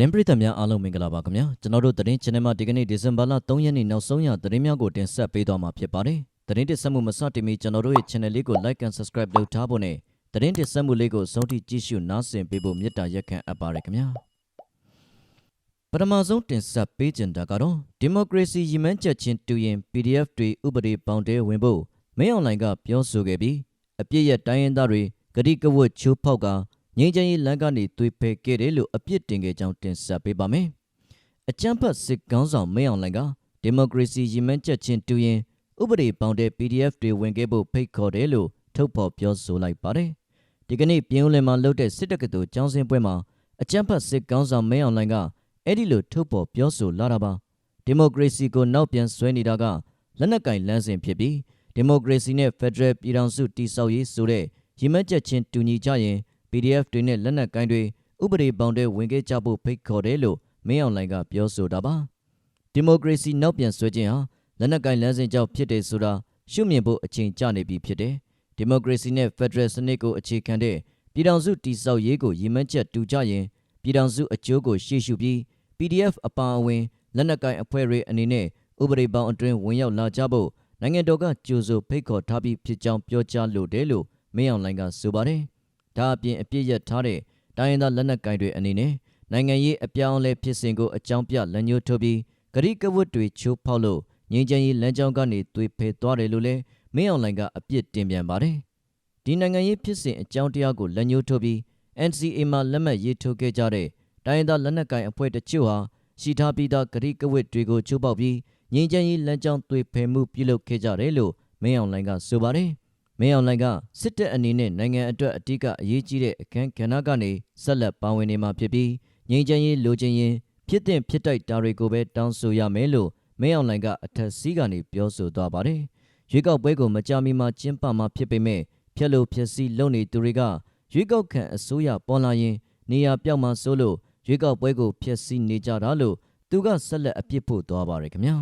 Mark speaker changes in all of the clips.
Speaker 1: သတင်းပရိသတ်များအားလုံးမင်္ဂလာပါခင်ဗျာကျွန်တော်တို့သတင်း channel မှာဒီကနေ့ဒီဇင်ဘာလ3ရက်နေ့နောက်ဆုံးရသတင်းများကိုတင်ဆက်ပေးသွားမှာဖြစ်ပါတယ်သတင်းတင်ဆက်မှုမစတင်မီကျွန်တော်တို့ရဲ့ channel လေးကို like and subscribe လုပ်ထားဖို့နဲ့သတင်းတင်ဆက်မှုလေးကိုဆုံးထိကြည့်ရှုနားဆင်ပေးဖို့မေတ္တာရက်ခံအပ်ပါတယ်ခင်ဗျာပထမဆုံးတင်ဆက်ပေးခြင်းတာကတော့ဒီမိုကရေစီရည်မှန်းချက်ချင်းတူရင် PDF တွေဥပဒေပေါင်းတဲဝင်ဖို့မင်းအွန်လိုင်းကပြောဆိုခဲ့ပြီးအပြစ်ရတိုင်းရင်းသားတွေဂတိကဝတ်ချိုးဖောက်က ငြိမ်းချမ်းရေးလမ်းကနေသွေဖယ်ခဲ့တယ်လို့အပြစ်တင်ခဲ့ကြောင်းတင်ဆက်ပေးပါမယ်။အကြမ်းဖက်စစ်ကောင်းဆောင်မင်းအောင်လှိုင်ကဒီမိုကရေစီရည်မှန်းချက်ချင်းတူရင်ဥပဒေပေါင်းတဲ့ PDF တွေဝင်ခဲ့ဖို့ဖိတ်ခေါ်တယ်လို့ထုတ်ဖော်ပြောဆိုလိုက်ပါတယ်။ဒီကနေ့ပြည်ဦးလင်မှာလုပ်တဲ့စစ်တပ်ကတူကျောင်းစင်းပွဲမှာအကြမ်းဖက်စစ်ကောင်းဆောင်မင်းအောင်လှိုင်ကအဲ့ဒီလိုထုတ်ဖော်ပြောဆိုလာတာပါ။ဒီမိုကရေစီကိုနောက်ပြန်ဆွဲနေတာကလက်နက်ကင်လမ်းစဉ်ဖြစ်ပြီးဒီမိုကရေစီနဲ့ဖက်ဒရယ်ပြည်ထောင်စုတည်ဆောက်ရေးဆိုတဲ့ရည်မှန်းချက်ချင်းတူညီကြရင် PDF တွေနဲ့လက်နက်ကိုင်းတွေဥပဒေပေါင်းတဲ့ဝင်ခဲ့ကြဖို့ဖိတ်ခေါ်တယ်လို့မင်းအောင်လှိုင်ကပြောဆိုတာပါဒီမိုကရေစီနောက်ပြန်ဆွဲခြင်းဟာလက်နက်ကိုင်းလမ်းစဉ်ကြောင့်ဖြစ်တယ်ဆိုတာရှုမြင်ဖို့အချိန်ကျနေပြီဖြစ်တယ်ဒီမိုကရေစီနဲ့ဖက်ဒရယ်စနစ်ကိုအခြေခံတဲ့ပြည်ထောင်စုတည်ဆောက်ရေးကိုရည်မှန်းချက်တူကြရင်ပြည်ထောင်စုအကျိုးကိုရှေ့ရှုပြီး PDF အပါအဝင်လက်နက်ကိုင်းအဖွဲ့တွေအနေနဲ့ဥပဒေပေါင်းအတွင်းဝင်ရောက်လာကြဖို့နိုင်ငံတော်ကကြိုးဆိုဖိတ်ခေါ်ထားပြီးဖြစ်ကြောင်းပြောကြားလိုတယ်လို့မင်းအောင်လှိုင်ကဆိုပါတယ် ဒါအပြင်အပြစ်ရထားတဲ့တိုင်းရင်းသားလက်နက်ကိုင်တွေအနေနဲ့နိုင်ငံရေးအပြောင်းအလဲဖြစ်စဉ်ကိုအကြောင်းပြလက်ညှိုးထိုးပြီးဂရိကဝတ်တွေချိုးဖောက်လို့ငြိမ်းချမ်းရေးလမ်းကြောင်းကနေသွေဖယ်သွားတယ်လို့လည်းမင်းအောင်လှိုင်ကအပြစ်တင်ပြန်ပါတယ်။ဒီနိုင်ငံရေးဖြစ်စဉ်အကြောင်းတရားကိုလက်ညှိုးထိုးပြီး NCA မှာလက်မှတ်ရေးထိုးခဲ့ကြတဲ့တိုင်းရင်းသားလက်နက်ကိုင်အဖွဲ့တချို့ဟာရှိထားပြီးသားဂရိကဝတ်တွေကိုချိုးပေါက်ပြီးငြိမ်းချမ်းရေးလမ်းကြောင်းသွေဖယ်မှုပြုလုပ်ခဲ့ကြတယ်လို့မင်းအောင်လှိုင်ကဆိုပါတယ်။ မင်းအောင်လှိုင်ကစစ်တပ်အနေနဲ့နိုင်ငံအတွက်အ धिक အရေးကြီးတဲ့အခန်းကဏ္ဍကနေဆက်လက်ပါဝင်နေမှာဖြစ်ပြီးငြိမ်းချမ်းရေးလိုချင်ရင်ဖြစ်တဲ့ဖြစ်တိုက်တာတွေကိုပဲတောင်းဆိုရမယ်လို့မင်းအောင်လှိုင်ကအထက်စီးကနေပြောဆိုသွားပါတယ်။ရွေးကောက်ပွဲကိုမကြမီမှာကျင်းပမှာဖြစ်ပေမဲ့ဖြက်လို့ဖြက်စီးလုပ်နေသူတွေကရွေးကောက်ခံအစိုးရပေါ်လာရင်နေရာပြောက်မှဆိုလို့ရွေးကောက်ပွဲကိုဖျက်ဆီးနေကြတာလို့သူကဆက်လက်အပြစ်ဖို့သွားပါတယ်ခင်ဗျာ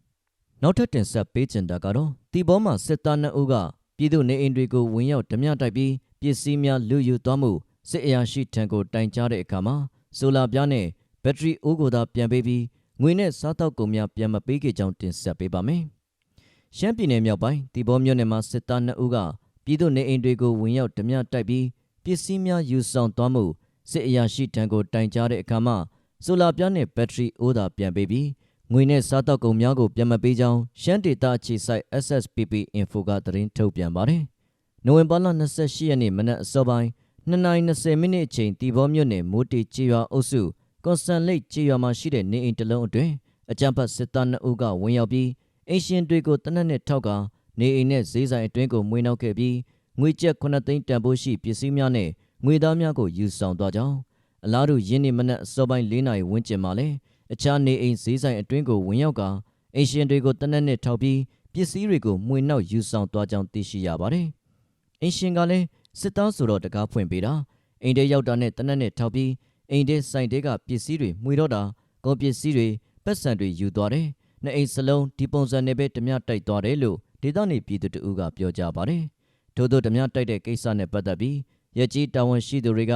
Speaker 1: ။နောက်ထပ်တင်ဆက်ပေးချင်တာကတော့တီဘောမှာစစ်သားနှစ်ဦးက ပြည်သူနေအိမ်တွေကိုဝင်ရောက်ဓမြတိုက်ပြီးပစ္စည်းများလူယူသွားမှုစစ်အရာရှိထံကိုတိုင်ကြားတဲ့အခါမှာဆိုလာပြားနဲ့ဘက်ထရီအိုးကိုသာပြန်ပေးပြီးငွေနဲ့စားတောက်ကုန်များပြန်မပေးခဲ့ကြောင်းတင်ဆက်ပေးပါမယ်။ရှမ်းပြည်နယ်မြောက်ပိုင်းတီဘောမြို့နယ်မှာစစ်သား2ဦးကပြည်သူနေအိမ်တွေကိုဝင်ရောက်ဓမြတိုက်ပြီးပစ္စည်းများယူဆောင်သွားမှုစစ်အရာရှိထံကိုတိုင်ကြားတဲ့အခါမှာဆိုလာပြားနဲ့ဘက်ထရီအိုးသာပြန်ပေးပြီး ငွေနဲ့စားတောက်ကုန်များကိုပြန်မပေးကြောင်းရှမ်းဒေသအခြေစိုက် SSPP Info ကသတင်းထုတ်ပြန်ပါတယ်။နိုဝင်ဘာလ28ရက်နေ့မနက်အစောပိုင်း2:20မိနစ်အချိန်တီဘောမြို့နယ်မိုးတီချေရွာအုပ်စုကွန်စတန်လိတ်ချေရွာမှာရှိတဲ့နေအိမ်တစ်လုံးအတွင်းအကြမ်းဖက်စစ်သား2ဦးကဝင်ရောက်ပြီးအင်ရှင်တွေကိုတနက်နဲ့ထောက်ကာနေအိမ်နဲ့ဈေးဆိုင်အတွင်းကိုမွေးနှောက်ခဲ့ပြီးငွေကျပ်9သိန်းတန်ဖိုးရှိပစ္စည်းများနဲ့ငွေသားများကိုယူဆောင်သွားကြောင်းအလားတူရင်းနေမနက်အစောပိုင်း၄နာရီဝန်းကျင်မှာလည်း အခြားနေအိမ်ဈေးဆိုင်အတွင်းကိုဝင်ရောက်ကာအိမ်ရှင်တွေကိုတနက်နဲ့ထောက်ပြီးပစ္စည်းတွေကိုမှွေနှောက်ယူဆောင်သွားကြောင်းသိရှိရပါတယ်။အိမ်ရှင်ကလည်းစစ်သားဆိုတော့တကားဖွင့်ပေးတာအိမ်ထဲရောက်တာနဲ့တနက်နဲ့ထောက်ပြီးအိမ်ထဲဆိုင်တဲကပစ္စည်းတွေမှွေတော့တာကုန်ပစ္စည်းတွေပတ်စံတွေယူသွားတယ်။နှစ်အိမ်စလုံးဒီပုံစံနဲ့ပဲဓမြတိုက်သွားတယ်လို့ဒေသနေပြည်သူတဦးကပြောကြားပါတယ်။ထို့သောဓမြတိုက်တဲ့ကိစ္စနဲ့ပတ်သက်ပြီးရကြီးတာဝန်ရှိသူတွေက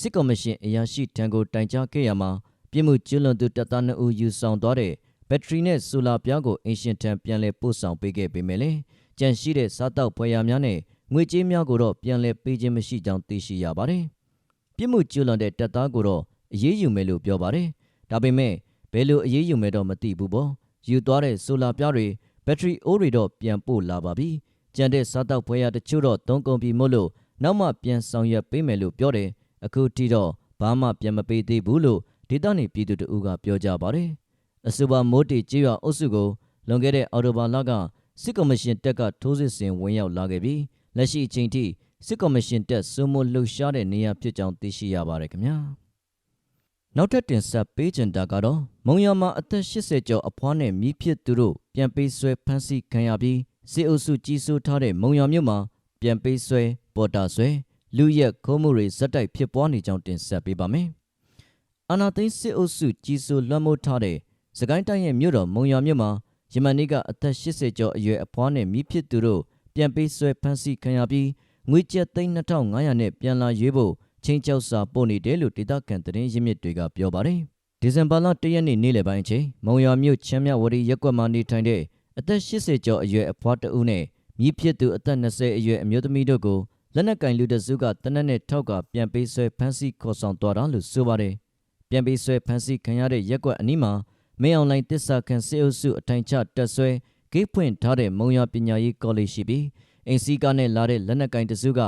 Speaker 1: စစ်ကော်မရှင်အရာရှိထံကိုတိုင်ကြားခဲ့ရမှာ ပြစ်မှုကျူးလွန်သူတပ်သား2ဦးယူဆောင်သွားတဲ့ဘက်ထရီနဲ့ဆိုလာပြားကိုအင်ရှင်ထံပြန်လည်ပို့ဆောင်ပေးခဲ့ပေမဲ့လည်းကြန့်ရှိတဲ့စားတောက်ဖွယ်ရာများနဲ့ငွေကြေးများကိုတော့ပြန်လည်ပေးခြင်းမရှိကြောင်းသိရှိရပါတယ်။ပြစ်မှုကျူးလွန်တဲ့တပ်သားကိုတော့အရေးယူမယ်လို့ပြောပါတယ်။ဒါပေမဲ့ဘယ်လိုအရေးယူမယ်တော့မသိဘူးပေါ့။ယူသွားတဲ့ဆိုလာပြားတွေဘက်ထရီအိုးတွေတော့ပြန်ပို့လာပါပြီ။ကြံတဲ့စားတောက်ဖွယ်ရာတချို့တော့သုံးကုန်ပြီမို့လို့နောက်မှပြန်ဆောင်ရွက်ပေးမယ်လို့ပြောတယ်။အခုထိတော့ဘာမှပြန်မပေးသေးဘူးလို့ ဒေသနေပြည်သူတဦးကပြောကြပါတယ်။အဆိုပါမိုးတီကျေးရွာအုပ်စုကိုလွန်ခဲ့တဲ့အော်တိုဘာလကစစ်ကော်မရှင်တပ်ကထိုးစစ်ဆင်ဝင်ရောက်လာခဲ့ပြီးလက်ရှိအချိန်ထိစစ်ကော်မရှင်တပ်စိုးမိုးလှုပ်ရှားတဲ့နေရာဖြစ်ကြောင်းသိရှိရပါတယ်ခင်ဗျာ။နောက်ထပ်တင်ဆက်ပေးချင်တာကတော့မုံရမှာအသက်80ကျော်အဖွားနဲ့မိဖြစ်သူတို့ပြန်ပေးဆွဲဖမ်းဆီးခံရပြီးစစ်အုပ်စုကြီးစိုးထားတဲ့မုံရမြို့မှာပြန်ပေးဆွဲပေါ်တာဆွဲလူရက်ခိုးမှုတွေဇက်တိုက်ဖြစ်ပွားနေကြောင်းတင်ဆက်ပေးပါမယ် အာနာသိန်းစစ်အုပ်စုကြီးစိုးလွှမ်းမိုးထားတဲ့စကိုင်းတိုင်းရဲ့မြို့တော်မုံရွာမြို့မှာယမန်နေ့ကအသက်80ကျော်အရွယ်အဖွားနဲ့မိဖြစ်သူတို့ပြန်ပေးဆွဲဖမ်းဆီးခံရပြီးငွေကျပ်သိန်း2500နဲ့ပြန်လာရွေးဖို့ချင်းချောက်စာပို့နေတယ်လို့ဒေသခံသတင်းရင်းမြစ်တွေကပြောပါတယ်။ဒီဇင်ဘာလ၁ရက်နေ့နေ့လယ်ပိုင်းအချိန်မုံရွာမြို့ချမ်းမြဝတီရက်ကွက်မှာနေထိုင်တဲ့အသက်80ကျော်အရွယ်အဖွားတဦးနဲ့မြည်ဖြစ်သူအသက်20အရွယ်အမျိုးသမီးတို့ကိုလက်နက်ကင်လူတစုကတနက်နဲ့ထောက်ကပြန်ပေးဆွဲဖမ်းဆီးခေါ်ဆောင်သွားတာလို့ဆိုပါတယ်။ ပြန်ပေးဆွဲဖမ်းဆီးခံရတဲ့ရက်ကွက်အနီးမှာမင်းအောင်လိုင်းတစ္ဆာခံစေအုပ်စုအထိုင်ချတက်ဆွဲဂိတ်ဖွင့်ထားတဲ့မုံရွာပညာရေးကောလိပ်ရှိပြီးအင်စီကားနဲ့လာတဲ့လက်နက်ကင်တစုက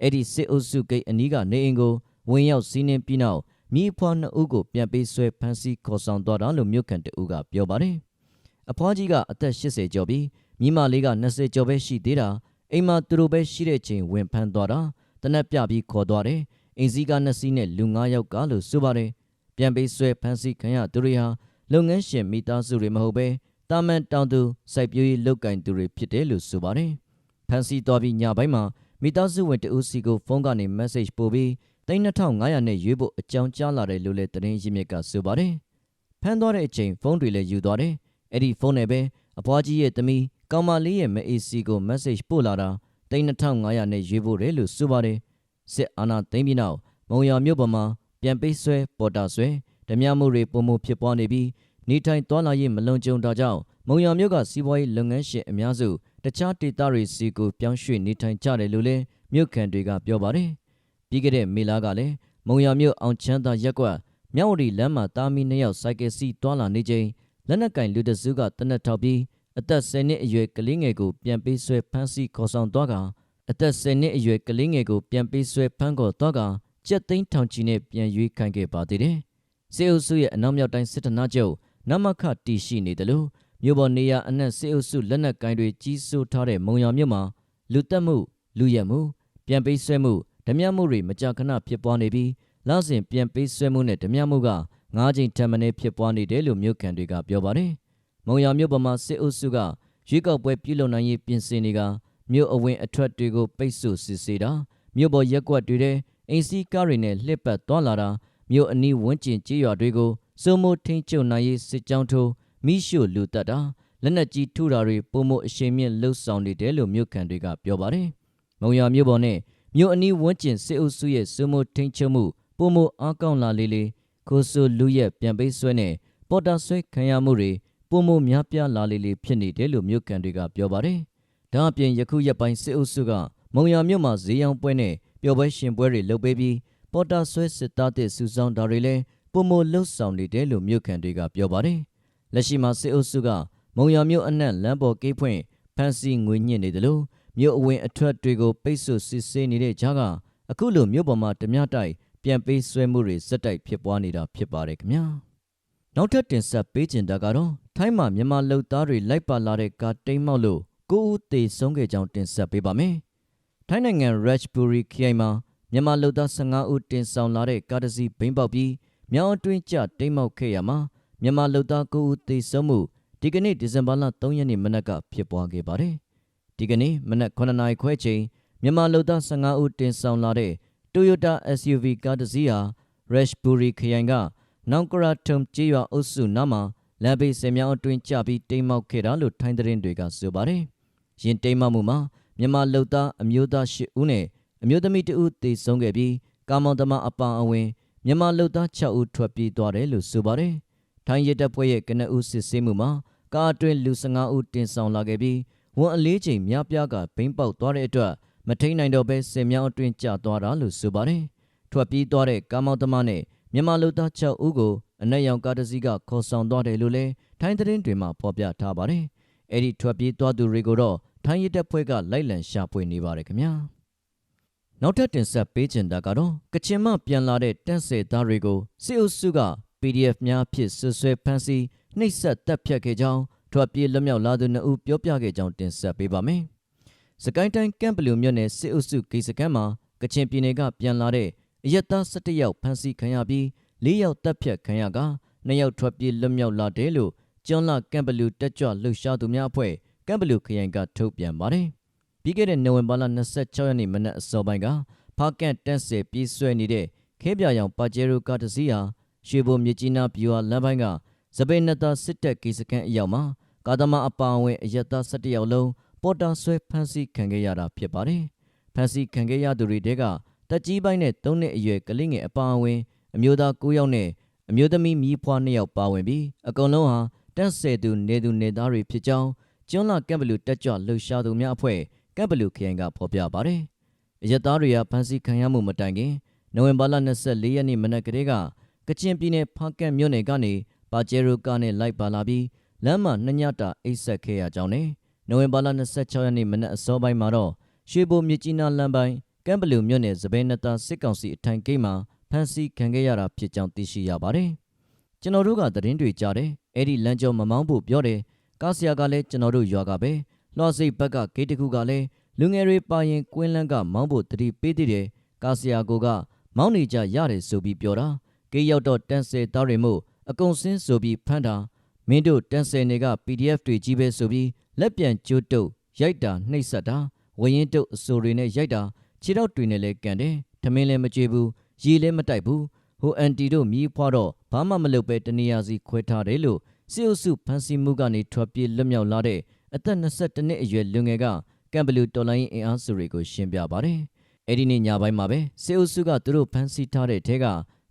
Speaker 1: အဲ့ဒီစစ်အုပ်စုဂိတ်အနီးကနေအိမ်ကိုဝင်ရောက်စီးနင်းပြီးနောက်မိဖွားနှစ်ဦးကိုပြန်ပေးဆွဲဖမ်းဆီးခေါ်ဆောင်သွားတာလို့မြို့ခံတအူးကပြောပါတယ်။အဖွားကြီးကအသက်80ကျော်ပြီးမိမလေးက20ကျော်ပဲရှိသေးတာအိမ်မှာသူတို့ပဲရှိတဲ့ချိန်ဝင်ဖမ်းသွားတာတနက်ပြပြီးခေါ်သွားတယ်။အင်စီကားနှစ်စီးနဲ့လူ9ယောက်ကလို့ဆိုပါတယ်။ ပြန်ပေးဆွဲဖမ်းဆီးခံရသူတွေဟာလုပ်ငန်းရှင်မိသားစုတွေမဟုတ်ဘဲတာမန်တောင်သူစိုက်ပျိုးရေးလုပ်ကင်သူတွေဖြစ်တယ်လို့ဆိုပါတယ်။ဖန်စီတော်ပြီးညပိုင်းမှာမိသားစုဝင်တဦးစီကိုဖုန်းကနေ message ပို့ပြီး3500နဲ့ရွေးဖို့အကြောင်းကြားလာတယ်လို့လည်းသတင်းရင်းမြစ်ကဆိုပါတယ်။ဖမ်းသွားတဲ့အချိန်ဖုန်းတွေလည်းယူသွားတယ်။အဲ့ဒီဖုန်းနဲ့ပဲအဖွားကြီးရဲ့သမီးကောင်မလေးရဲ့မအေးစီကို message ပို့လာတာ3500နဲ့ရွေးဖို့တယ်လို့ဆိုပါတယ်။စစ်အာဏာသိမ်းပြီးနောက်မုံရွာမြို့ပေါ်မှာ ပြန်ပိတ်ဆွဲပေါ်တာဆွဲဓမြမှုတွေပုံမှုဖြစ်ပွားနေပြီးနေထိုင်သွားလာရေးမလုံခြုံတာကြောင့်မုံရွာမြို့ကစီးပွားရေးလုပ်ငန်းရှင်အများစုတခြားဒေသတွေစီကိုပြောင်းရွှေ့နေထိုင်ကြတယ်လို့လည်းမြို့ခံတွေကပြောပါတယ်။ပြီးခဲ့တဲ့မေလကလည်းမုံရွာမြို့အောင်ချမ်းသာရက်ကွက်မြောက်ဝတီလမ်းမှာတာမီနှစ်ယောက်စိုက်ကယ်စီးသွားလာနေချိန်လက်နက်ကင်လူတစုကတနက်ထောက်ပြီးအသက်10နှစ်အရွယ်ကလေးငယ်ကိုပြန်ပေးဆွဲဖမ်းဆီးခေါ်ဆောင်သွားကအသက်10နှစ်အရွယ်ကလေးငယ်ကိုပြန်ပေးဆွဲဖမ်းခေါ်သွားက ကြက်သိန်းထောင်ချီနဲ့ပြန်ရွေးခိုင်းခဲ့ပါသေးတယ်။စေအုပ်စုရဲ့အနောက်မြောက်တိုင်းစစ်ဌာနချုပ်နမခတီရှိနေတယ်လို့မြို့ပေါ်နေရအနှံ့စေအုပ်စုလက်နက်ကိုင်းတွေကြီးစိုးထားတဲ့မုံရွာမြို့မှာလူတက်မှုလူရက်မှု ပြန်ပေးဆွဲမှုဓမြမှုတွေမကြာခဏဖြစ်ပွားနေပြီးလစဉ်ပြန်ပေးဆွဲမှုနဲ့ဓမြမှုက၅ချိန်ထပ်မံဖြစ်ပွားနေတယ်လို့မြို့ခံတွေကပြောပါတယ်။မုံရွာမြို့ပေါ်မှာစစ်အုပ်စုကရွေးကောက်ပွဲပြုလုပ်နိုင်ရေးပြင်ဆင်နေတာမြို့အဝင်အထွက်တွေကိုပိတ်ဆို့စစ်ဆေးတာမြို့ပေါ်ရက်ကွက်တွေထဲ အိမ်စီးကားတွေနဲ့လှစ်ပတ်သွားလာတာမြို့အနီးဝန်းကျင်ကြေးရွာတွေကိုစိုးမိုးထိန်ချုပ်နိုင်ရေးစစ်ကြောင်းထိုးမိရှို့လူတက်တာလက်နက်ကြီးထုတာတွေပုံမအရှိန်မြင့်လှုပ်ဆောင်နေတယ်လို့မြို့ခံတွေကပြောပါတယ်။မုံရွာမြို့ပေါ်နဲ့မြို့အနီးဝန်းကျင်စစ်အုပ်စုရဲ့စိုးမိုးထိန်ချုပ်မှုပုံမအားကောင်းလာလေလေခိုးဆိုလူရဲ့ပြန်ပေးဆွဲနဲ့ပေါ်တာဆွဲခံရမှုတွေပုံမများပြားလာလေလေဖြစ်နေတယ်လို့မြို့ခံတွေကပြောပါတယ်။ဒါအပြင်ယခုရက်ပိုင်းစစ်အုပ်စုကမုံရွာမြို့မှာဈေးရောင်းပွဲနဲ့ ပျော်ပွဲရှင်ပွဲတွေလုပ်ပေးပြီးပေါ်တာဆွဲစစ်သားတဲ့စုဆောင်တာတွေလည်းပုံမလှုပ်ဆောင်နေတယ်လို့မြို့ခံတွေကပြောပါတယ်။လက်ရှိမှာစစ်အုပ်စုကမုံရွာမြို့အနှံ့လမ်းပေါ်ကိဖွင့်ဖမ်းဆီးငွေညှစ်နေတယ်လို့မြို့အဝင်အထွက်တွေကိုပိတ်ဆို့စစ်ဆေးနေတဲ့ကြားကအခုလိုမြို့ပေါ်မှာဓမြတိုက်ပြန်ပေးဆွဲမှုတွေစက်တိုက်ဖြစ်ပွားနေတာဖြစ်ပါတယ်ခင်ဗျာ။နောက်ထပ်တင်ဆက်ပေးချင်တာကတော့ထိုင်းမှာမြန်မာလုံသားတွေလိုက်ပါလာတဲ့ကာတိမ်းမောက်လို့ကိုဦးသေးဆုံးခဲ့ကြောင်းတင်ဆက်ပေးပါမယ်။ ထိုင်းနိုင်ငံ Ratchbury ခရိုင်မှာမြန်မာလုံသား15ဦးတင်ဆောင်လာတဲ့ကားတစ်စီးဘိန်းပေါက်ပြီးမြောင်းအတွင်းကျတိမ်မောက်ခဲ့ရမှာမြန်မာလူသား9ဦးသေဆုံးမှုဒီကနေ့ဒီဇင်ဘာလ3ရက်နေ့မနက်ကဖြစ်ပွားခဲ့ပါတယ်။ဒီကနေ့မနက်9နာရီခွဲချိန်မြန်မာလူသား15ဦးတင်ဆောင်လာတဲ့ Toyota SUV ကားတစ်စီးဟာ Rashbury ခရိုင်ကနောင်ကရာထုံကျေးရွာအုပ်စုနားမှာလမ်းဘေးဆယ်မြောင်းအတွင်းကျပြီးတိမ်မောက်ခဲ့တာလို့ထိုင်းသတင်းတွေကဆိုပါတယ်။ယင်းတိမ်မောက်မှုမှာ မြန်မာလူသားအမျိုးသား10ဦးနဲ့အမျိုးသမီး2ဦးသေဆုံးခဲ့ပြီးကာမောင်သမားအပအဝင်မြန်မာလူသား6ဦးထွက်ပြေးသွားတယ်လို့ဆိုပါတယ်။ထိုင်းရဲတပ်ဖွဲ့ရဲ့ကနအူးစစ်ဆေးမှုမှာကားအတွင်းလူ15ဦးတင်ဆောင်လာခဲ့ပြီးဝန်အလေးချိန်များပြားကဘိန်းပေါက်သွားတဲ့အတွက်မထိန်နိုင်တော့ဘဲစင်မြောင်းအတွင်းကျသွားတာလို့ဆိုပါတယ်။ထွက်ပြေးသွားတဲ့ကားမောင်သမားနဲ့မြန်မာလူသား6ဦးကိုအနက်ရောင်ကားတစ်စီးကခေါ်ဆောင်သွားတယ်လို့လည်းထိုင်းသတင်းတွေမှာဖော်ပြထားပါတယ်။အဲ့ဒီထွက်ပြေးသွားသူတွေကိုတော့ ထိုင်းရဲတပ်ဖွဲ့ကလိုက်လံရှာဖွေနေပါတယ်ခင်ဗျာ။နောက်ထပ်တင်ဆက်ပေးချင်တာကတော့ကချင်မှပြန်လာတဲ့တန့်ဆယ်သားတွေကိုစစ်အုပ်စုက PDF များဖြစ်ဆွဆွဲဖမ်းဆီးနှိပ်စက်တပ်ဖြတ်ခဲ့ကြောင်းထွက်ပြေးလွတ်မြောက်လာသူနှစ်ဦးပြောပြခဲ့ကြောင်းတင်ဆက်ပေးပါမယ်။စကိုင်းတိုင်းကမ်ဘလူမြို့နယ်စစ်အုပ်စုဂိတ်စခန်းမှာကချင်ပြည်နယ်ကပြန်လာတဲ့အရက်သား17ယောက်ဖမ်းဆီးခံရပြီး၄ယောက်တပ်ဖြတ်ခံရက2ယောက်ထွက်ပြေးလွတ်မြောက်လာတယ်လို့ကျွန်းလကမ်ဘလူတက်ကြွလှုပ်ရှားသူများအဖွဲ့ ကမ်ဘလူခရိုင်ကထုတ်ပြန်ပါတယ်။ပြီးခဲ့တဲ့နိုဝင်ဘာလ26ရက်နေ့မနက်အစောပိုင်းကဖားကန့်တန့်ဆယ်ပြေးဆွဲနေတဲ့ခဲပြရောင်ပါကျဲရိုကားတစ်စီးဟာရွှေဘုံမြကြီးနားပြူဟာလမ်းပိုင်းကစပိန်နတာစစ်တပ်ကိစခန်းအရောက်မှာကာသမာအပါအဝင်အရက်သား17ယောက်လုံးပေါ်တာဆွဲဖမ်းဆီးခံခဲ့ရတာဖြစ်ပါတယ်။ဖမ်းဆီးခံခဲ့ရသူတွေတဲကတက်ကြီးပိုင်းနဲ့၃နှစ်အရွယ်ကလေးငယ်အပါအဝင်အမျိုးသား9ယောက်နဲ့အမျိုးသမီးမြီးဖွား2ယောက်ပါဝင်ပြီးအကုန်လုံးဟာတန့်ဆယ်သူနေသူနေသားတွေဖြစ်ကြောင်း ကျွန်းလာကပ်ဘလူတက်ကြွလှုပ်ရှားသူများအဖွဲ့ကပ်ဘလူခရိုင်ကဖော်ပြပါတယ်။အရက်သားတွေကဖမ်းဆီးခံရမှုမတိုင်ခင်နိုဝင်ဘာလ24ရက်နေ့မနက်ကတည်းကကချင်ပြည်နယ်ဖားကန့်မြို့နယ်ကနေပါဂျေရိုကာနဲ့လိုက်ပါလာပြီးလမ်းမှာနှစ်ညတာအိတ်ဆက်ခဲ့ရကြောင်းနဲ့နိုဝင်ဘာလ26ရက်နေ့မနက်အစောပိုင်းမှာတော့ရွှေဘိုမြစ်ကြီးနားလမ်းပိုင်းကမ်ဘလူမြို့နယ်စပယ်နတာစစ်ကောင်စီအထိုင်ဂိတ်မှာဖမ်းဆီးခံခဲ့ရတာဖြစ်ကြောင်းသိရှိရပါတယ်။ကျွန်တော်တို့ကသတင်းတွေကြားတယ်။အဲ့ဒီလမ်းကျော်မမောင်းဖို့ပြောတယ်။ ကားဆရာကလည်းကျွန်တော်တို့ရွာကပဲလွှစိတ်ဘက်ကဂိတ်တစ်ခုကလည်းလူငယ်တွေပါရင်ကွင်းလန်းကမောင်းဖို့တတိပေးသေးတယ်။ကားဆရာကိုကမောင်းနေကြရတယ်ဆိုပြီးပြောတာ။ဂိတ်ရောက်တော့တန်ဆယ်သားတွေမို့အကုံစင်းဆိုပြီးဖမ်းတာမင်းတို့တန်ဆယ်တွေက PDF တွေကြီးပဲဆိုပြီးလက်ပြန်ကျိုးတုပ်ရိုက်တာနှိပ်စက်တာဝရင်တုပ်အစိုးတွေနဲ့ရိုက်တာခြေတော့တွေနဲ့လည်းကန်တယ်ထမင်းလည်းမကြွေဘူးရေလည်းမတိုက်ဘူးဟိုအန်တီတို့မြည်ဖွားတော့ဘာမှမလုပ်ပဲတနေရာစီခွဲထားတယ်လို့ စစ်အုပ်စုဖမ်းဆီးမှုကနေထွက်ပြေးလွတ်မြောက်လာတဲ့အသက်22နှစ်အရွယ်လူငယ်ကကမ်ဘလူတော်လိုင်းအင်အားစုတွေကိုရှင်းပြပါတယ်အဲ့ဒီနေ့ညပိုင်းမှာပဲစစ်အုပ်စုကသူတို့ဖမ်းဆီးထားတဲ့ထဲက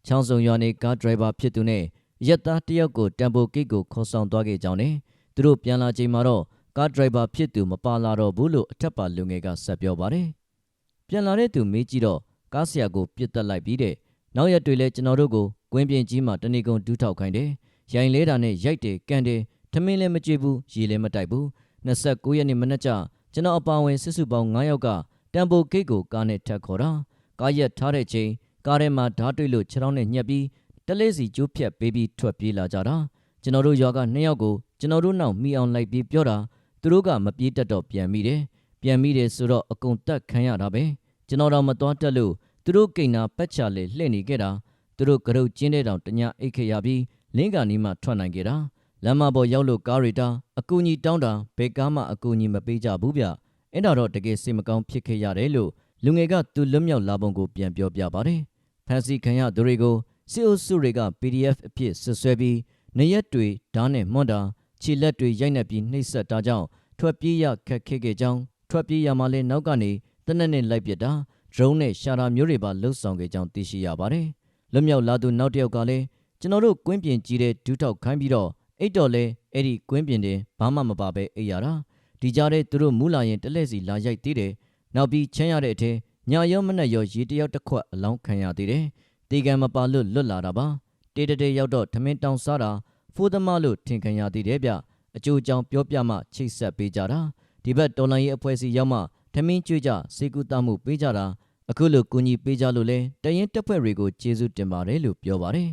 Speaker 1: ချောင်းစုံရွာနေကားဒရိုင်ဘာဖြစ်သူနဲ့ရက်သားတယောက်ကိုတမ်ပိုကိတ်ကိုခေါ်ဆောင်သွားခဲ့ကြောင်းနဲ့သူတို့ပြန်လာချိန်မှာတော့ကားဒရိုင်ဘာဖြစ်သူမပါလာတော့ဘူးလို့အထက်ပါလူငယ်ကဆက်ပြောပါတယ်။ပြန်လာတဲ့သူမေးကြည့်တော့ကားဆရာကိုပြစ်တက်လိုက်ပြီးတဲ့နောက်ရက်တွေလဲကျွန်တော်တို့ကိုကွင်းပြင်ကြီးမှာတဏီကုံဒူးထောက်ခိုင်းတယ်။ ရိုင်လဲတာနဲ့ရိုက်တယ်ကန်တယ်ထမင်းလည်းမကြွေဘူးရေလည်းမတိုက်ဘူး။29ရက်နေ့မနက်ကျကျွန်တော်အပါဝင်စစ်စုပေါင်း9ယောက်ကတမ်ပိုကိတ်ကိုကားနဲ့ထက်ခေါ်တာ။ကားရက်ထားတဲ့ချိန်ကားထဲမှာဓာတ်တွေ့လို့ခြေထောက်နဲ့ညှက်ပြီးတလေးစီကျိုးဖြတ်ပေးပြီးထွက်ပြေးလာကြတာကျွန်တော်တို့ရွာကနှစ်ယောက်ကိုကျွန်တော်တို့နောက်မိအောင်လိုက်ပြီးပြောတာသူတို့ကမပြေးတတ်တော့ပြန်မိတယ်ပြန်မိတယ်ဆိုတော့အကုန်တက်ခံရတာပဲကျွန်တော်တော့မသွားတက်လို့သူတို့ကိန်းနာပက်ချလေလှည့်နေခဲ့တာသူတို့ကရုတ်ကျင်းတဲ့တောင်တညအိတ်ခရပြီး လင်းကာနီးမှထွက်နိုင်ခဲ့တာလမ်းမပေါ်ရောက်လို့ကားရီတာအကူကြီးတောင်းတာဘယ်ကားမှအကူကြီးမပေးကြဘူးဗျအဲ့ဒါတော့တကယ်စိတ်မကောင်းဖြစ်ခဲ့ရတယ်လို့လူငယ်ကသူလွတ်မြောက်လာပုံကိုပြန်ပြောပြပါတယ်ဖန်စီခံရသူတွေကိုစစ်အုပ်စုတွေက PDF အဖြစ်ဆွဆွဲပြီးနေရက်တွေဓာတ်နဲ့မွန်တာခြေလက်တွေရိုက်နှက်ပြီးနှိပ်စက်တာကြောင့်ထွက်ပြေးရခက်ခဲခဲ့ကြောင်းထွက်ပြေးရမှလည်းနောက်ကနေတနက်နဲ့လိုက်ပစ်တာဒရုန်းနဲ့ရှာတာမျိုးတွေပါလှုပ်ဆောင်ခဲ့ကြောင်းသိရှိရပါတယ်။လွတ်မြောက်လာသူနောက်တစ်ယောက်ကလည်း ကျွန်တော်တို့ကွင်းပြင်ကြီးတဲ့ဒူးထောက်ခိုင်းပြီးတော့အိတ်တော်လဲအဲ့ဒီကွင်းပြင်တင်ဘာမှမပါပဲအိတ်ရတာဒီကြားထဲသူတို့မူလာရင်တလဲစီလာရိုက်သေးတယ်။နောက်ပြီးချမ်းရတဲ့အထက်ညာရောမနဲ့ရောရေတယောက်တစ်ခွက်အလောင်းခံရသေးတယ်။တေကံမပါလို့လွတ်လာတာပါ။တေးတေးရောက်တော့ထမင်းတောင်စားတာဖိုးသမားလို့ထင်ခံရသေးတယ်ဗျအကျိုးကြောင့်ပြောပြမှချိတ်ဆက်ပေးကြတာဒီဘက်တော်လိုင်းရေးအဖွဲ့အစည်းရောက်မှထမင်းကျွေးကြစေကူတမှုပေးကြတာအခုလိုကူညီပေးကြလို့လဲတရင်တက်ဖွဲ့တွေကိုကျေးဇူးတင်ပါတယ်လို့ပြောပါတယ်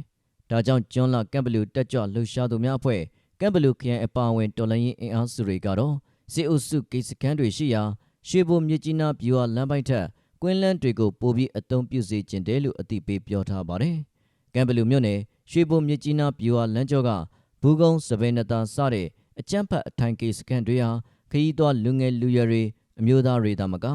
Speaker 1: ဒါကြောင့်ကျွန်းလာကမ်ဘလူတက်ကြွလှူရှားသူများအဖွဲ့ကမ်ဘလူခရိုင်အပါအဝင်တော်လိုင်းရေးအင်အားစုတွေကတော့စစ်အုပ်စုကိစ္စခန်းတွေရှိရာရွှေဘုံမြကြီးနားဗျူဟာလမ်းပိုင်းထက်ကွင်းလန်းတွေကိုပို့ပြီးအသုံးပြုစေခြင်းတယ်လို့အသိပေးပြောထားပါတယ်ကမ်ဘလူမြို့နယ်ရွှေဘုံမြကြီးနားဗျူဟာလမ်းကျောကဘူးကုန်းစပယ်နတာစတဲ့အကျန်းဖတ်အထိုင်ကေစကန်တွေဟာခရီးသွားလူငယ်လူရွယ်တွေအမျိုးသားတွေသာမက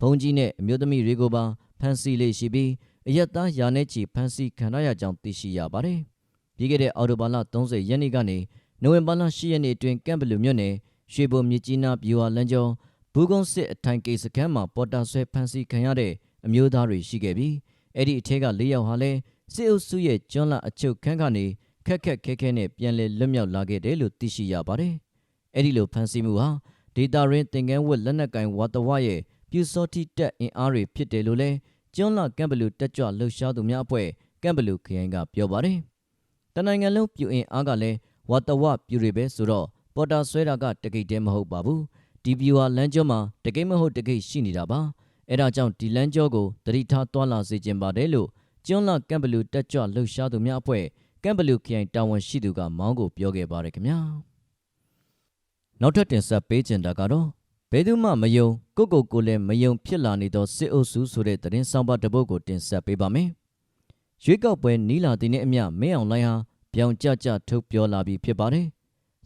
Speaker 1: ဘုံကြီးနဲ့အမျိုးသမီးတွေကိုပါဖမ်းဆီးလေးရှိပြီး အရက်သားယာနဲ့ချီဖမ်းဆီးခံရကြောင်းသိရှိရပါတယ်။ပြီးခဲ့တဲ့အော်တိုဘာလ30ရက်နေ့ကနေနိုဝင်ဘာလ10ရက်နေ့အတွင်းကမ်ဘလူမြို့နယ်ရွှေဘုံမြကြီးနားဗျူဟာလမ်းကျောဘူးကုန်းစစ်အထိုင်ကေစခန်းမှာပေါ်တာဆွဲဖမ်းဆီးခံရတဲ့အမျိုးသားတွေရှိခဲ့ပြီးအဲ့ဒီအထက်က၄ယောက်ဟာလည်းစစ်အုပ်စုရဲ့ကျွန်းလာအချုပ်ခန်းကနေခက်ခက်ခဲခဲနဲ့ပြန်လည်လွတ်မြောက်လာခဲ့တယ်လို့သိရှိရပါတယ်။အဲ့ဒီလိုဖမ်းဆီးမှုဟာဒေတာရင်းသင်္ကန်းဝတ်လက်နက်ကင်ဝါတဝရဲ့ပြူစောတိတက်အင်အားတွေဖြစ်တယ်လို့လဲ ကျွန်းလာကမ်ဘလူတက်ကြွလှုပ်ရှားသူများအဖွဲ့ကမ်ဘလူခရိုင်ကပြောပါတယ်။တနိုင်ငံလုံးပြူအင်အားကလည်းဝါတဝပြူတွေပဲဆိုတော့ပေါ်တာဆွဲတာကတကိတ်တည်းမဟုတ်ပါဘူး။ဒီပြူဟာလမ်းကျောမှာတကိတ်မဟုတ်တကိတ်ရှိနေတာပါ။အဲဒါကြောင့်ဒီလမ်းကျောကိုတတိထားသွားလာစေခြင်းပါတယ်လို့ကျွန်းလာကမ်ဘလူတက်ကြွလှုပ်ရှားသူများအဖွဲ့ကမ်ဘလူခရိုင်တာဝန်ရှိသူကမောင်းကိုပြောခဲ့ပါတယ်ခင်ဗျာနောက်ထပ်တင်ဆက်ပေးချင်တာကတော့ဘ ယ်သူမှမယုံကိုကိုကိုလည်းမယုံဖြစ်လာနေသောစစ်အုပ်စုဆိုတဲ့သတင်းဆောင်ပါတစ်ပုဒ်ကိုတင်ဆက်ပေးပါမယ်ရွေးကောက်ပွဲနီးလာတဲ့နေ့အမျှမင်းအောင်လိုင်းဟာပြောင်ကြကြထုတ်ပြောလာပြီးဖြစ်ပါတယ်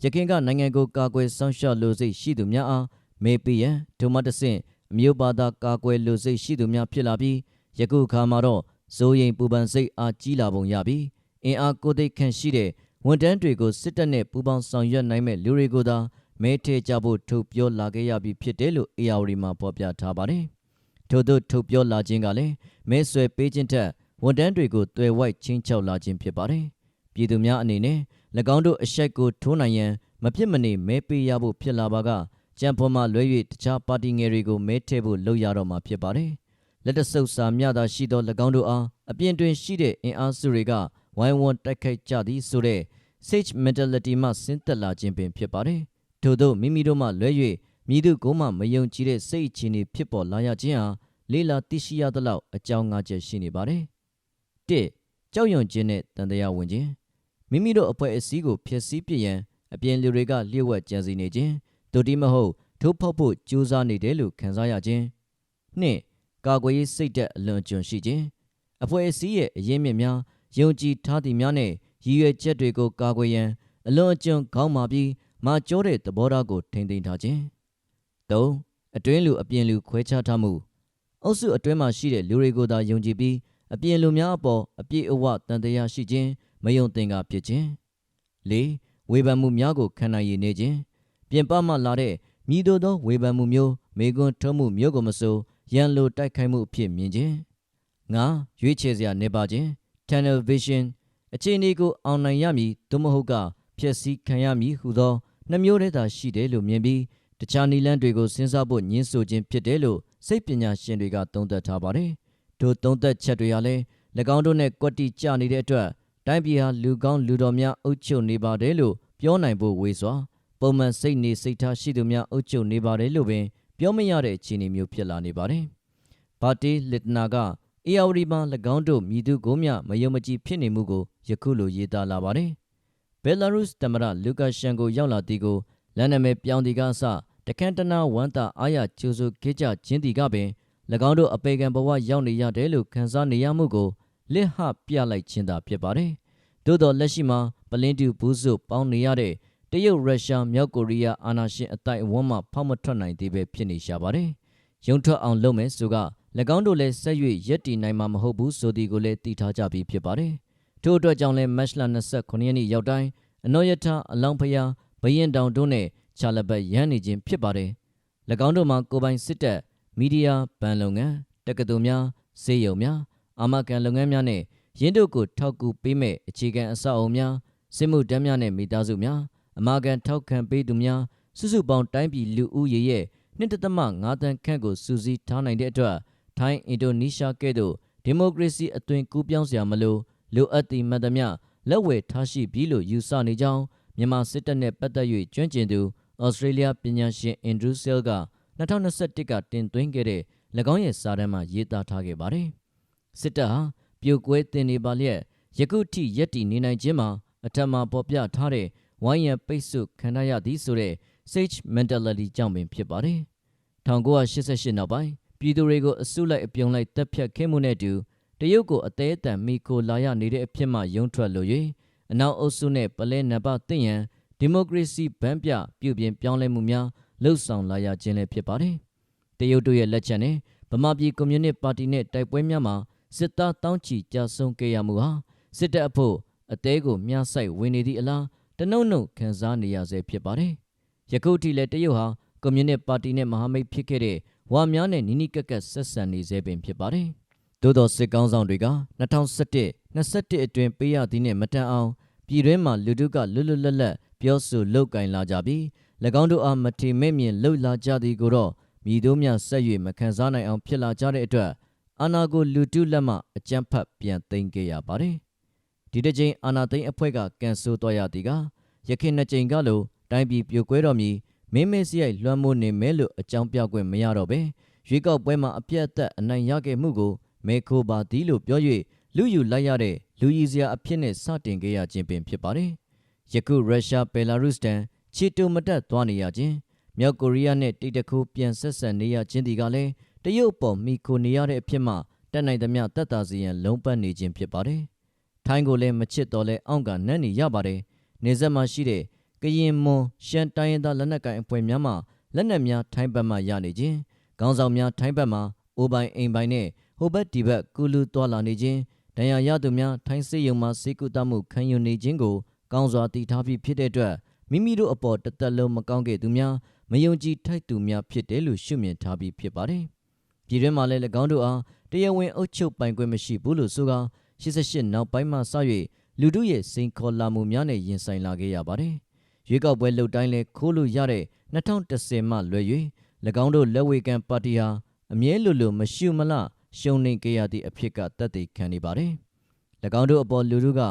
Speaker 1: ရခင်ကနိုင်ငံကိုကာကွယ်ဆောင်ရှောက်လိုစိတ်ရှိသူများအားမေးပြီးရန်ဒုမတဆင့်အမျိုးဘာသာကာကွယ်လိုစိတ်ရှိသူများဖြစ်လာပြီးယခုအခါမှာတော့ဇိုးရင်ပူပန်စိတ်အားကြီးလာပုံရပြီးအင်အားကိုသိခန့်ရှိတဲ့ဝန်တန်းတွေကိုစစ်တပ်နဲ့ပူးပေါင်းဆောင်ရွက်နိုင်မဲ့လူတွေကိုသာ မဲထည့်ကြဖို့ထုတ်ပြောလာခဲ့ရပြီးဖြစ်တယ်လို့ AR မှာဖော်ပြထားပါတယ်။ထို့သို့ထုတ်ပြောလာခြင်းကလည်းမဲဆွယ်ပေးခြင်းထက်ဝန်တန်းတွေကိုတွယ်ဝိုက်ချင်းချောက်လာခြင်းဖြစ်ပါတယ်ပြည်သူများအနေနဲ့၎င်းတို့အရှိတ်ကိုထိုးနိုင်ရန်မဖြစ်မနေမဲပေးရဖို့ဖြစ်လာပါကကြံဖော်မှလွဲ၍တခြားပါတီငယ်တွေကိုမဲထည့်ဖို့လုပ်ရတော့မှာဖြစ်ပါတယ်လက်တဆုပ်စာမျှသာရှိသော၎င်းတို့အားအပြင်တွင်ရှိတဲ့အင်အားစုတွေကဝိုင်းဝန်းတိုက်ခိုက်ကြသည်ဆိုတဲ့ sage mentality မှဆင်းသက်လာခြင်းပင်ဖြစ်ပါတယ်။ ထို့သောမိမိတို့မှလွဲ၍မြည်သူကိုမှမယုံကြည်တဲ့စိတ်အခြေအနေဖြစ်ပေါ်လာရခြင်းဟာလေးလာသိရှိရသလောက်အကြောင်းငါးချက်ရှိနေပါတယ်။၁ကြောက်ရွံ့ခြင်းနဲ့တန်တရားဝင်ခြင်းမိမိတို့အဖွဲ့အစည်းကိုဖျက်ဆီးပစ်ရန်အပြင်လူတွေကလျှို့ဝှက်ကြံစည်နေခြင်းတို့တိမဟုတ်ထိုးဖောက်ဖို့ကြိုးစားနေတယ်လို့ခံစားရခြင်းနှင့်ကာကွယ်ရေးစိတ်ဓာတ်အလွန်ကျွံရှိခြင်းအဖွဲ့အစည်းရဲ့အရင်းမြစ်များယုံကြည်ထားသည်များနဲ့ရည်ရွယ်ချက်တွေကိုကာကွယ်ရန်အလွန်အကျွံခေါင်းမာပြီး မာကျောတဲ့သဘောထားကိုထိမ့်သိမ်းထားခြင်း၃အတွင်းလူအပြင်လူခွဲခြားထားမှုအုပ်စုအတွင်းမှာရှိတဲ့လူတွေကိုသာယုံကြည်ပြီးအပြင်လူများအပေါ်အပြည့်အဝတန်တရားရှိခြင်းမယုံသင်္ကာဖြစ်ခြင်း၄ဝေဖန်မှုများကိုခံနိုင်ရည်နေခြင်းပြင်ပမှလာတဲ့မြည်သောသောဝေဖန်မှုမျိုးမေကွန်းထုံးမှုမျိုးကိုမဆိုရန်လိုတိုက်ခိုက်မှုအဖြစ်မြင်ခြင်းငါရွေးချယ်စရာနေပါခြင်း tunnel vision အခြေအနေကိုအောင်နိုင်ရမည်သို့မဟုတ်ကဖျက်ဆီးခံရမည်ဟုသော နှမျိုးတည်းသာရှိတယ်လို့မြင်ပြီးတခြားနည်းလမ်းတွေကိုစဉ်းစားဖို့ညှင်းဆိုခြင်းဖြစ်တယ်လို့စိတ်ပညာရှင်တွေကသုံးသပ်ထားပါတယ်။ထိုသုံးသပ်ချက်တွေဟာလည်း၎င်းတို့နဲ့ကွက်တိကျနေတဲ့အတွက်တိုင်းပြည်ဟာလူကောင်းလူတော်များအုပ်ချုပ်နေပါတယ်လို့ပြောနိုင်ဖို့ဝေစွာပုံမှန်စိတ်နေစိတ်ထားရှိသူများအုပ်ချုပ်နေပါတယ်လို့ပင်ပြောမရတဲ့အခြေအနေမျိုးဖြစ်လာနေပါတယ်။ဘာတီလစ်တနာကအေယာဝတီမှာ၎င်းတို့မြည်သူကိုမျှမယုံမကြည်ဖြစ်နေမှုကိုယခုလိုရေးသားလာပါတယ်။ ဘယ်လာရုစ်သမ္မတလူကာရှန်ကိုရောက်လာသည်ကိုလန်နမဲပြောင်းသည်ကအစတခန့်တနာဝမ်တာအာရကျိုးဆိုခဲ့ကြခြင်းသည်ကပင်၎င်းတို့အပေကံဘဝရောက်နေရတယ်လို့ခန်းစားနေရမှုကိုလစ်ဟပြလိုက်ခြင်းသာဖြစ်ပါတယ်။သို့တော်လက်ရှိမှာပလင်းတူဘူးစုပေါင်းနေရတဲ့တရုတ်ရုရှားမြောက်ကိုရီးယားအာဏာရှင်အတိုက်အဝန်းမှဖောက်မထွက်နိုင်သေးပဲဖြစ်နေရှာပါတယ်။ရုံထွက်အောင်လုပ်မယ်ဆိုက၎င်းတို့လည်းဆက်၍ရက်တည်နိုင်မှာမဟုတ်ဘူးဆိုသည်ကိုလည်းသိထားကြပြီးဖြစ်ပါတယ်။ ထို့အတွက်ကြောင့်လည်းမတ်လ29ရက်နေ့ရောက်တိုင်းအနောယထအလောင်းဖျားဘရင်တောင်တို့နဲ့ချာလဘတ်ရမ်းနေခြင်းဖြစ်ပါတယ်။၎င်းတို့မှာကိုပိုင်စစ်တပ်မီဒီယာဗန်လုပ်ငန်းတက္ကသိုလ်များစေယုံများအာမခံလုပ်ငန်းများနဲ့ရင်းတို့ကိုထောက်ကူပေးမဲ့အခြေခံအဆောက်အအုံများစစ်မှုတမ်းများနဲ့မိသားစုများအမာခံထောက်ခံပေးသူများစုစုပေါင်းတိုင်းပြည်လူဦးရေရဲ့2.5တန်းခန့်ကိုစူးစီးထားနိုင်တဲ့အတွက်ထိုင်းအင်ဒိုနီးရှားကဲ့သို့ဒီမိုကရေစီအသွင်ကူးပြောင်းစရာမလို လိုအပ်သည့်မှန်သမျှလက်ဝယ်ထားရှိပြီလို့ယူဆနေကြောင်းမြန်မာစစ်တပ်နဲ့ပတ်သက်၍ကျွမ်းကျင်သူဩစတြေးလျပညာရှင်အင်ဒရူးဆဲလ်က2021ကတင်သွင်းခဲ့တဲ့၎င်းရဲ့စာတမ်းမှာရေးသားထားခဲ့ပါတယ်။စစ်တပ်ဟာပြိုကွဲတင်နေပါလျက်ယခုထိရက်တည်နေနိုင်ခြင်းမှာအထက်မှာပေါ်ပြထားတဲ့ဝိုင်းရန်ပိတ်ဆို့ခံရသည်ဆိုတဲ့ sage mentality ကြောင့်ပင်ဖြစ်ပါတယ်။1988နောက်ပိုင်းပြည်သူတွေကိုအစုလိုက်အပြုံလိုက်တပ်ဖြတ်ခဲ့မှုနဲ့တူ တရုတ်ကိုအသေးအတန်မိကိုလာရနေတဲ့အဖြစ်မှယုံထွက်လို့၍အနောက်အုပ်စုနဲ့ပလဲနံပါတ်တင်ရန်ဒီမိုကရေစီဗန်းပြပြုပြင်ပြောင်းလဲမှုများလှုပ်ဆောင်လာရခြင်းလည်းဖြစ်ပါတယ်။တရုတ်တို့ရဲ့လက်ချက်နဲ့ဗမာပြည်ကွန်မြူနစ်ပါတီနဲ့တိုက်ပွဲများမှာစစ်သားတောင်းချီကြာဆုံးခဲ့ရမှုဟာစစ်တပ်အဖို့အသေးကိုမြှဆိုင်ဝင်နေသည့်အလားတနှုံနှုံခံစားနေရဆဲဖြစ်ပါတယ်။ယခုထိလည်းတရုတ်ဟာကွန်မြူနစ်ပါတီနဲ့မဟာမိတ်ဖြစ်ခဲ့တဲ့ဝါများနဲ့နီးနီးကပ်ကပ်ဆက်ဆံနေစေပင်ဖြစ်ပါတယ်။ သို့သောစစ်ကောင်းဆောင်တွေက2017 21အတွင်းပေးရသည်နဲ့မတန်အောင်ပြည်တွင်းမှာလူတို့ကလွတ်လွတ်လပ်လပ်ပြောဆိုလုပ်ကင်လာကြပြီး၎င်းတို့အားမထေမဲ့မြင်လှုပ်လာကြသည်ကိုတော့မြည်တို့များဆက်၍မခံစားနိုင်အောင်ဖြစ်လာကြတဲ့အတွက်အာနာကိုလူတုလက်မှအကြမ်းဖက်ပြန်သိမ်းခဲ့ရပါတယ်။ဒီတစ်ချိန်အာနာသိန်းအဖွဲ့ကကန်ဆယ်တော်ရသည်ကရခင်နှစ်ချိန်ကလိုတိုင်းပြည်ပြိုကွဲတော်မူမင်းမဲစရိုက်လွှမ်းမိုးနေမဲလို့အကြောင်းပြခွင့်မရတော့ပဲရွေးကောက်ပွဲမှာအပြတ်အသက်အနိုင်ရခဲ့မှုကို မဲခိုပါသည်လို့ပြော၍လူယူလိုက်ရတဲ့လူကြီးစရာအဖြစ်နဲ့စတင်ခဲ့ရခြင်းပင်ဖြစ်ပါတယ်။ယခုရုရှားဘယ်လာရုစ်တန်ချီတိုမတက်သွားနေရခြင်းမြောက်ကိုရီးယားနဲ့တိတ်တခုပြန်ဆက်ဆံနေရခြင်းဒီကလည်းတရုတ်ပေါ်မိခိုနေရတဲ့အဖြစ်မှတက်နိုင်သမျှတက်တာစီရန်လုံးပတ်နေခြင်းဖြစ်ပါတယ်။ထိုင်းကိုလည်းမချစ်တော်လဲအောင့်ကနန်းနေရပါတယ်။နေဆက်မှာရှိတဲ့ကရင်မွန်ရှမ်းတိုင်းရင်းသားလက်နက်ကိုင်အဖွဲ့များမှလက်နက်များထိုင်းဘက်မှရနေခြင်းခေါင်းဆောင်များထိုင်းဘက်မှအိုပိုင်အိမ်ပိုင်နဲ့ ဟိုဘက်ဒီဘက်ကူလူတွာလာနေခြင်းဒဏ်ရာရသူများထိုင်းစစ်ရုံမှစေကူတမှုခံယူနေခြင်းကိုကောင်းစွာတည်ထားပြီးဖြစ်တဲ့အတွက်မိမိတို့အပေါ်တသက်လုံးမကောင်းခဲ့သူများမယုံကြည်ထိုက်သူများဖြစ်တယ်လို့ရှုမြင်ထားပြီးဖြစ်ပါတယ်ပြည်တွင်းမှာလည်း၎င်းတို့အားတရားဝင်အုပ်ချုပ်ပိုင်ခွင့်မရှိဘူးလို့ဆိုကာ88နောက်ပိုင်းမှစ၍လူတို့ရဲ့စိန်ခေါ်လာမှုများနဲ့ရင်ဆိုင်လာခဲ့ရပါတယ်။ရွေးကောက်ပွဲလှုပ်တိုင်းလဲခိုးလို့ရတဲ့2010မှလွယ်၍၎င်းတို့လက်ဝေကံပါတီဟာအမြဲလိုလိုမရှုမလ ရှုံနေကြရသည့်အဖြစ်ကတက်သေးခံနေပါတယ်။၎င်းတို့အပေါ်လူတို့က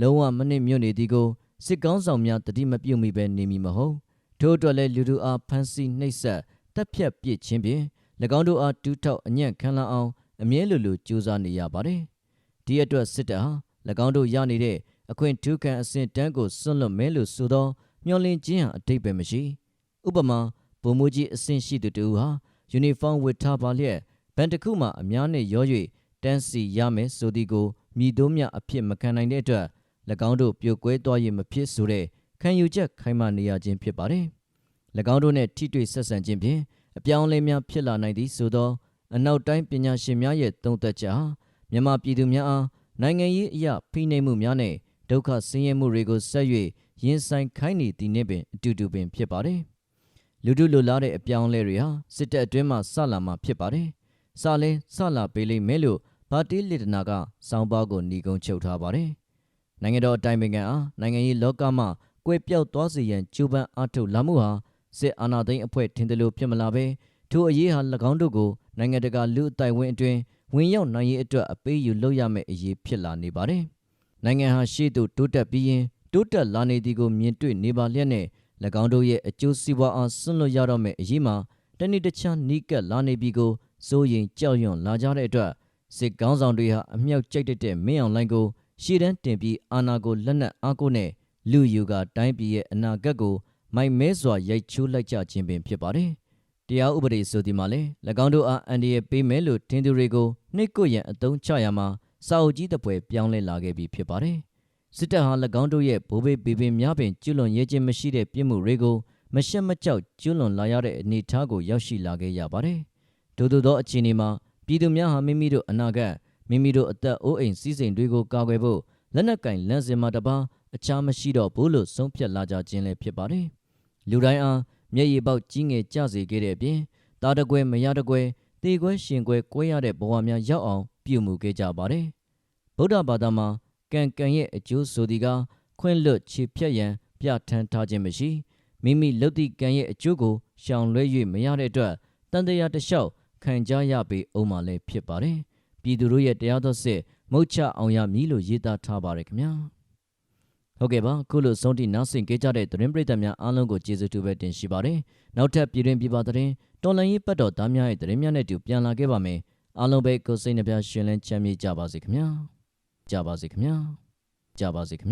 Speaker 1: လုံးဝမနစ်မြုပ်နေသည်ကိုစစ်ကောင်းဆောင်များတတိမပြုတ်မိပဲနေမည်မဟုတ်ထို့အတွက်လည်းလူတို့အားဖမ်းဆီးနှိပ်စက်တပ်ဖြတ်ပစ်ခြင်းဖြင့်၎င်းတို့အားတူးထောက်အညံ့ခံလာအောင်အမြဲလိုလိုကြိုးစားနေရပါတယ်။ဒီအတွက်စစ်တပ်ဟာ၎င်းတို့ရနေတဲ့အခွင့်ထူးခံအဆင့်တန်းကိုစွန့်လွတ်မဲလို့ဆိုသောမျှော်လင့်ခြင်းဟာအတိတ်ပဲမရှိ။ဥပမာဗိုလ်မှူးကြီးအဆင့်ရှိသူတူဟာယူနီဖောင်းဝတ်ထားပါလျက် ဗန်တစ်ခုမှအများနဲ့ရော၍တန်းစီရမယ်ဆိုသည်ကိုမြည်တိုးမြအဖြစ်မခံနိုင်တဲ့အတွက်၎င်းတို့ပြိုကွဲသွားရမဖြစ်ဆိုတဲ့ခံယူချက်ခိုင်မာနေရခြင်းဖြစ်ပါတယ်။၎င်းတို့နဲ့ထိတွေ့ဆက်ဆံခြင်းဖြင့်အပြောင်းအလဲများဖြစ်လာနိုင်သည်ဆိုသောအနောက်တိုင်းပညာရှင်များရဲ့သုံးသပ်ချက်ဟာမြန်မာပြည်သူများအားနိုင်ငံရေးအရာဖိနှိပ်မှုများနဲ့ဒုက္ခဆင်းရဲမှုတွေကိုဆက်၍ရင်ဆိုင်ခိုင်းနေသည်နှင့်ပင်အတူတူပင်ဖြစ်ပါတယ်။လူတို့လိုလားတဲ့အပြောင်းအလဲတွေဟာစစ်တပ်အတွင်းမှဆလာမှာဖြစ်ပါတယ်။ စလဲဆလာပေးလိမ့်မယ်လို့ပါတီလစ်တနာကစောင်းပါးကိုညီကုန်းချုပ်ထားပါတယ်။နိုင်ငံတော်အတိုင်ပင်ခံအားနိုင်ငံရေးလောကမှကွဲပြောက်သွားစေရန်ကြိုးပမ်းအားထုတ်လာမှုဟာစစ်အာဏာသိမ်းအဖွဲ့ထင်တယ်လို့ဖြစ်မလာဘဲထိုအရေးဟာ၎င်းတို့ကိုနိုင်ငံတကာလူအတိုင်ဝင်းအတွင်းဝင်ရောက်နိုင်ရေးအတွက်အပေးယူလုပ်ရမယ့်အရေးဖြစ်လာနေပါတယ်။နိုင်ငံဟာရှေ့သို့တိုးတက်ပြီးရင်တိုးတက်လာနေသည်ကိုမြင်တွေ့နေပါလျက်နဲ့၎င်းတို့ရဲ့အကျိုးစီးပွားအားဆွန့်လွတ်ရတော့မယ့်အရေးမှာတနေ့တစ်ခြားနီးကပ်လာနေပြီကို စိုးရင်ကြောက်ရွံ့လာကြတဲ့အတွက်စစ်ကောင်းဆောင်တွေဟာအမြောက်ကြိုက်တဲ့မင်းအောင်လှိုင်ကိုရှေ့တန်းတင်ပြီးအာဏာကိုလက်နက်အားကိုနဲ့လူယူကတိုင်းပြည်ရဲ့အနာဂတ်ကိုမိုက်မဲစွာရိုက်ချိုးလိုက်ကြခြင်းပင်ဖြစ်ပါတယ်။တရားဥပဒေဆိုဒီမှာလေ၎င်းတို့အားအန်ဒီရဲ့ပေးမယ်လို့ထင်သူတွေကိုနှိတ်ကွရန်အတုံးချရမှာစာအုပ်ကြီးတစ်ပွဲပြောင်းလဲလာခဲ့ပြီဖြစ်ပါတယ်။စစ်တပ်ဟာ၎င်းတို့ရဲ့ဘိုးဘေးဘေဘင်များပင်ကျွလွန်ရဲခြင်းမရှိတဲ့ပြစ်မှုတွေကိုမရှက်မကြောက်ကျွလွန်လာရတဲ့အနေအထားကိုရောက်ရှိလာခဲ့ရပါတယ်။ ဒို့သောသောအခြေအနေမှာပြည်သူများဟာမိမိတို့အနာဂတ်မိမိတို့အသက်အိုးအိမ်စည်းစိမ်တွေကိုကာကွယ်ဖို့လက်နက်ကင်လမ်းစဉ်မှာတပါအခြားမရှိတော့ဘူးလို့ဆုံးဖြတ်လာကြခြင်းလည်းဖြစ်ပါတယ်။လူတိုင်းအားမျက်ရည်ပေါက်ကြီးငယ်ကြစေခဲ့တဲ့အပြင်တာတကွဲမရတကွဲတေကွဲရှင်ကွဲကွဲရတဲ့ဘဝများရောက်အောင်ပြုမှုခဲ့ကြပါတယ်။ဗုဒ္ဓဘာသာမှာကံကံရဲ့အကျိုးဆိုသည်ကခွင့်လွတ်ခြေဖြတ်ရန်ပြဋ္ဌာန်းထားခြင်းမရှိမိမိလုပ်သည့်ကံရဲ့အကျိုးကိုရှောင်လွဲ၍မရတဲ့အတွက်တန်တရားတစ်လျှောက် ခံကြရပေအောင်မှလည်းဖြစ်ပါတယ်။ပြည်သူတို့ရဲ့တရားတော်စစ်မုတ်ချအောင်ရမည်လို့ရေးသားထားပါတယ်ခင်ဗျာ။ဟုတ်ကဲ့ပါခုလိုဆုံးတိနောက်ဆင်ကြကြတဲ့သတင်းပရိသတ်များအားလုံးကိုကျေးဇူးတူပဲတင်ရှိပါတယ်။နောက်ထပ်ပြည်တွင်ပြည်ပသတင်းတော်လန်ရေးပတ်တော်သားများရဲ့သတင်းများနဲ့တူပြန်လာခဲ့ပါမယ်။အားလုံးပဲကိုယ်စိတ်နှပြရှင်လန်းချမ်းမြေ့ကြပါစေခင်ဗျာ။ကြပါစေခင်ဗျာ။ကြပါစေခင်ဗျာ